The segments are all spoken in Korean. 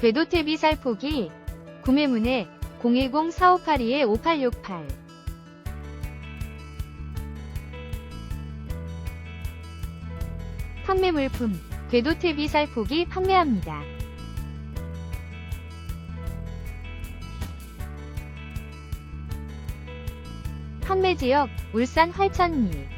궤도탭이 살포기. 구매문의 010-4582-5868 판매 물품 궤도탭이 살포기 판매합니다. 판매 지역 울산 활천리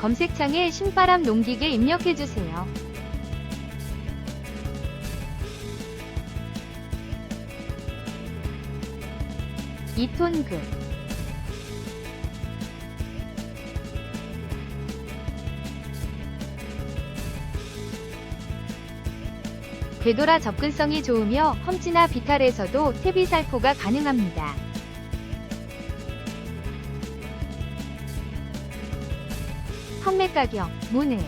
검색창에 신바람 농기계 입력해주세요. 이톤급 궤도라 접근성이 좋으며 험지나 비탈에서도 퇴비 살포가 가능합니다. 판매 가격, 문의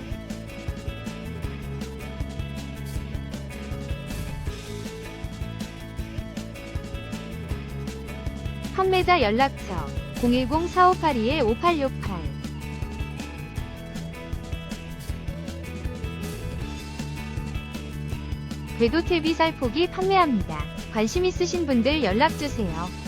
판매자 연락처 010-4582-5868 궤도 탭이 살포기 판매합니다. 관심 있으신 분들 연락주세요.